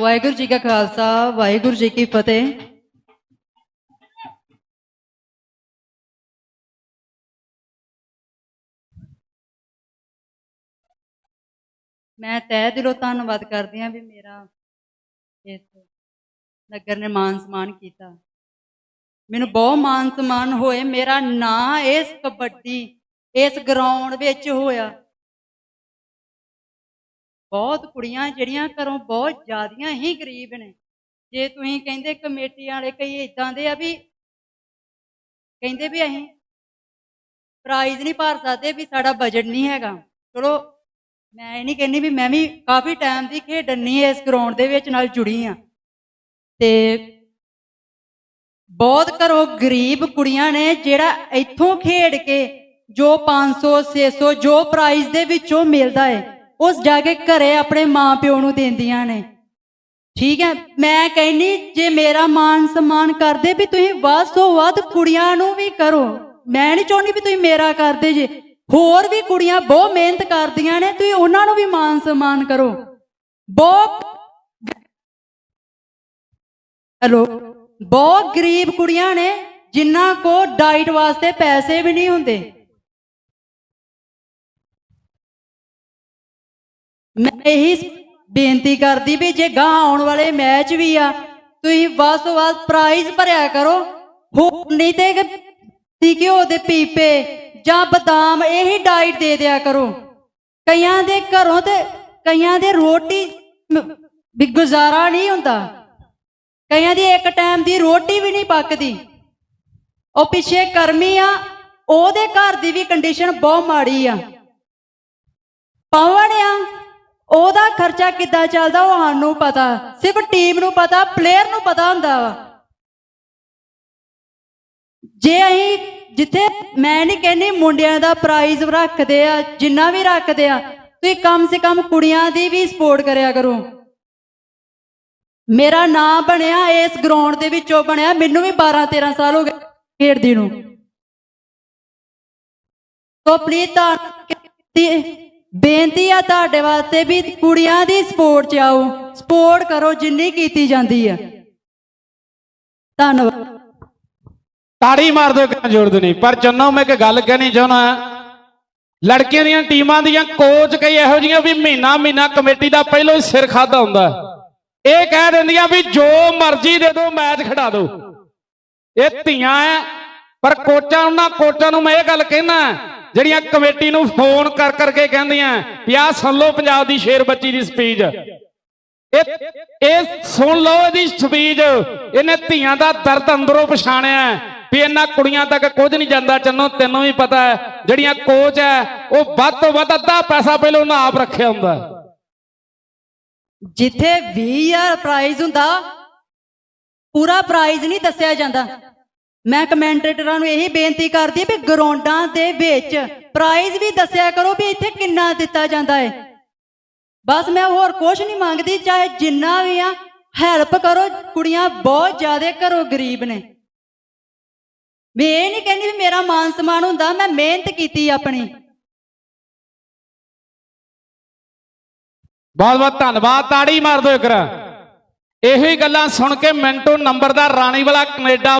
ਵਾਹਿਗੁਰੂ ਜੀ ਕਾ ਖਾਲਸਾ, ਵਾਹਿਗੁਰੂ ਜੀ ਕੀ ਫਤਿਹ। ਮੈਂ ਤਹਿ ਦਿਲੋਂ ਧੰਨਵਾਦ ਕਰਦੀ ਹਾਂ ਵੀ ਮੇਰਾ ਇਸ ਨਗਰ ਨੇ ਮਾਨ ਸਨਮਾਨ ਕੀਤਾ। ਮੈਨੂੰ ਬਹੁਤ ਮਾਨ ਸਨਮਾਨ ਹੋਏ, ਮੇਰਾ ਨਾਂ ਇਸ ਕਬੱਡੀ, ਇਸ ਗਰਾਊਂਡ ਵਿੱਚ ਹੋਇਆ। ਬਹੁਤ ਕੁੜੀਆਂ ਜਿਹੜੀਆਂ ਘਰੋਂ ਬਹੁਤ ਜ਼ਿਆਦੀਆਂ ਹੀ ਗਰੀਬ ਨੇ। ਜੇ ਤੁਸੀਂ ਕਹਿੰਦੇ ਕਮੇਟੀ ਵਾਲੇ ਕਈ ਇਦਾਂ ਦੇ ਆ ਵੀ ਕਹਿੰਦੇ ਵੀ ਅਸੀਂ ਪ੍ਰਾਈਜ਼ ਨਹੀਂ ਭਰ ਸਕਦੇ ਵੀ ਸਾਡਾ ਬਜਟ ਨਹੀਂ ਹੈਗਾ। ਚਲੋ, ਮੈਂ ਇਹ ਨਹੀਂ ਕਹਿੰਦੀ ਵੀ ਮੈਂ ਵੀ ਕਾਫੀ ਟਾਈਮ ਦੀ ਖੇਡਣੀ ਇਸ ਗਰਾਊਂਡ ਦੇ ਵਿੱਚ ਨਾਲ ਜੁੜੀ ਆ ਤੇ ਬਹੁਤ ਘਰੋਂ ਗਰੀਬ ਕੁੜੀਆਂ ਨੇ ਜਿਹੜਾ ਇੱਥੋਂ ਖੇਡ ਕੇ ਜੋ 500 600 ਜੋ ਪ੍ਰਾਈਜ਼ ਦੇ ਵਿੱਚੋਂ ਮਿਲਦਾ ਹੈ। ਉਸ ਜਾ ਕੇ ਘਰੇ ਆਪਣੇ ਮਾਂ ਪਿਓ ਨੂੰ ਦਿੰਦੀਆਂ ਨੇ। ਠੀਕ ਹੈ, ਮੈਂ ਕਹਿੰਨੀ ਜੇ ਮੇਰਾ ਮਾਨ ਸਨਮਾਨ ਕਰਦੇ ਵੀ ਤੁਸੀਂ ਵੱਧ ਤੋਂ ਵੱਧ ਕੁੜੀਆਂ ਨੂੰ ਵੀ ਕਰੋ, ਮੈਂ ਨਹੀਂ ਚਾਹੁੰਦੀ ਵੀ ਤੁਸੀਂ ਮੇਰਾ ਕਰਦੇ ਜੇ। ਹੋਰ ਵੀ ਕੁੜੀਆਂ ਬਹੁਤ ਮਿਹਨਤ ਕਰਦੀਆਂ ਨੇ, ਤੁਸੀਂ ਉਹਨਾਂ ਨੂੰ ਵੀ ਮਾਨ ਸਨਮਾਨ ਕਰੋ। ਬਹੁਤ ਹੈਲੋ, ਬਹੁਤ ਗਰੀਬ ਕੁੜੀਆਂ ਨੇ, ਜਿਨ੍ਹਾਂ ਕੋ ਡਾਈਟ ਵਾਸਤੇ ਪੈਸੇ ਵੀ ਨਹੀਂ ਹੁੰਦੇ। ਮੈਂ ਇਹੀ ਬੇਨਤੀ ਕਰਦੀ ਵੀ ਜੇ ਗਾਂ ਆਉਣ ਵਾਲੇ ਮੈਚ ਵੀ ਆ, ਤੁਸੀਂ ਵੱਧ ਤੋਂ ਵੱਧ ਪ੍ਰਾਈਜ਼ ਭਰਿਆ ਕਰੋ। ਹੋਰ ਨਹੀਂ ਤੇ ਦੇਸੀ ਘਿਓ ਦੇ ਪੀਪੇ ਜਾਂ ਬਦਾਮ, ਇਹੀ ਡਾਈਟ ਦੇ ਦਿਆ ਕਰੋ। ਕਈਆਂ ਦੇ ਘਰੋਂ ਤੇ ਕਈਆਂ ਦੇ ਰੋਟੀ ਵੀ ਗੁਜ਼ਾਰਾ ਨਹੀਂ ਹੁੰਦਾ। ਕਈਆਂ ਦੀ ਇੱਕ ਟਾਈਮ ਦੀ ਰੋਟੀ ਵੀ ਨਹੀਂ ਪੱਕਦੀ। ਉਹ ਪਿੱਛੇ ਕਰਮੀ ਆ, ਉਹਦੇ ਘਰ ਦੀ ਵੀ ਕੰਡੀਸ਼ਨ ਬਹੁਤ ਮਾੜੀ ਆ। ਪਵਨ ਆ ਉਹਦਾ ਖਰਚਾ ਕਿੱਦਾਂ ਚੱਲਦਾ ਉਹ ਸਾਨੂੰ ਪਤਾ। ਸਿਰਫ ਟੀਮ ਨੂੰ ਪਤਾ ਪਲੇਅਰ ਨੂੰ ਪਤਾ ਹੁੰਦਾ ਵਾ। ਜੇ ਅਸੀਂ ਜਿੱਥੇ, ਮੈਂ ਨਹੀਂ ਕਹਿੰਦੀ ਮੁੰਡਿਆਂ ਦਾ ਪ੍ਰਾਈਜ਼ ਰੱਖਦੇ ਆ, ਜਿੰਨਾ ਵੀ ਰੱਖਦੇ ਆ, ਤੁਸੀਂ ਕਮ ਸੇ ਕਮ ਕੁੜੀਆਂ ਦੀ ਵੀ ਸਪੋਰਟ ਕਰਿਆ ਕਰੋ। ਮੇਰਾ ਨਾਂ ਬਣਿਆ, ਇਸ ਗਰਾਊਂਡ ਦੇ ਵਿੱਚੋਂ ਬਣਿਆ, ਮੈਨੂੰ ਵੀ 12 13 ਸਾਲ ਹੋ ਗਏ ਖੇਡਦੀ ਨੂੰ। ਸੋ ਪਲੀਜ਼ ਬੇਨਤੀ ਆ ਤੁਹਾਡੇ ਵਾਸਤੇ ਵੀ ਕੁੜੀਆਂ ਦੀ ਸਪੋਰਟ ਚ ਆਓ। ਸਪੋਰਟ ਕਰੋ ਜਿੰਨੀ ਕੀਤੀ ਜਾਂਦੀ ਆ। ਧੰਨਵਾਦ। ਤਾੜੀ ਮਾਰ ਦਿਓ ਕਿਉਂ ਜ਼ਰੂਰਤ ਨਹੀਂ। ਪਰ ਚੰਨੋ ਮੈਂ ਇੱਕ ਗੱਲ ਕਹਿਣੀ ਚਾਹੁੰਦਾ ਲੜਕੀਆਂ ਦੀਆਂ ਟੀਮਾਂ ਦੀਆਂ ਕੋਚ ਕਈ ਇਹੋ ਜੀਆਂ ਵੀ ਮਹੀਨਾ ਮਹੀਨਾ ਕਮੇਟੀ ਦਾ ਪਹਿਲਾਂ ਹੀ ਸਿਰ ਖਾਦਾ ਹੁੰਦਾ। ਇਹ ਕਹਿ ਦਿੰਦੀਆਂ ਵੀ ਜੋ ਮਰਜ਼ੀ ਦੇ ਦਿਓ, ਮੈਚ ਖਿਡਾ ਦਿਓ। ਇਹ ਧੀਆਂ ਪਰ ਕੋਚਾਂ, ਉਹਨਾਂ ਕੋਚਾਂ ਨੂੰ ਮੈਂ ਇਹ ਗੱਲ ਕਹਿਣਾ। ਜਿਹੜੀਆਂ ਕਮੇਟੀ ਨੂੰ ਫੋਨ ਕਰ ਕਰਕੇ ਕਹਿੰਦੀਆਂ ਵੀ ਆਹ ਸੁਣ ਲਓ ਪੰਜਾਬ ਦੀ ਸ਼ੇਰ ਬੱਚੀ ਦੀ ਸਪੀਚ। ਇਹ ਇਹ ਸੁਣ ਲਓ ਇਹਦੀ ਸਪੀਚ। ਇਹਨੇ ਧੀਆਂ ਦਾ ਦਰਦ ਅੰਦਰੋਂ ਪਛਾਣਿਆ ਵੀ ਇਹਨਾਂ ਕੁੜੀਆਂ ਤੱਕ ਕੁਝ ਨਹੀਂ ਜਾਂਦਾ। ਚੰਨੋ, ਤੈਨੂੰ ਵੀ ਪਤਾ ਹੈ, ਜਿਹੜੀਆਂ ਕੋਚ ਹੈ, ਉਹ ਵੱਧ ਤੋਂ ਵੱਧ ਅੱਧਾ ਪੈਸਾ ਪਹਿਲਾਂ ਉਹਨਾਂ ਆਪ ਰੱਖਿਆ ਹੁੰਦਾ। ਹੈ। ਜਿੱਥੇ 20000 ਪ੍ਰਾਈਜ਼ ਹੁੰਦਾ, ਪੂਰਾ ਪ੍ਰਾਈਜ਼ ਨਹੀਂ ਦੱਸਿਆ ਜਾਂਦਾ। ਮੈਂ ਕਮੈਂਟੇਟਰਾਂ ਨੂੰ ਇਹੀ ਬੇਨਤੀ ਕਰਦੀ ਵੀ ਗਰਾਊਂਡਾਂ ਦੇ ਵਿੱਚ ਪ੍ਰਾਈਜ਼ ਵੀ ਦੱਸਿਆ ਕਰੋ ਵੀ ਇੱਥੇ ਕਿੰਨਾ ਦਿੱਤਾ ਜਾਂਦਾ ਹੈ। ਬਸ ਮੈਂ ਹੋਰ ਕੁਝ ਨਹੀਂ ਮੰਗਦੀ, ਚਾਹੇ ਜਿੰਨਾ ਵੀ ਆ ਹੈਲਪ ਕਰੋ, ਕੁੜੀਆਂ ਬਹੁਤ ਜ਼ਿਆਦਾ ਘਰੋਂ ਗਰੀਬ ਨੇ। ਮੈਂ ਇਹ ਨਹੀਂ ਕਹਿੰਦੀ ਵੀ ਮੇਰਾ ਮਾਨ ਸਮਾਨ ਹੁੰਦਾ, ਮੈਂ ਮਿਹਨਤ ਕੀਤੀ ਆਪਣੀ। ਬਹੁਤ ਬਹੁਤ ਧੰਨਵਾਦ, ਤਾੜੀ ਮਾਰ ਦਿਓ ਇੱਕ ਇਹੋ ਹੀ ਗੱਲਾਂ ਸੁਣ ਕੇ ਮਿੰਟੋ ਨੰਬਰ ਦਾ ਰਾਣੀ ਵਾਲਾ ਕੈਨੇਡਾ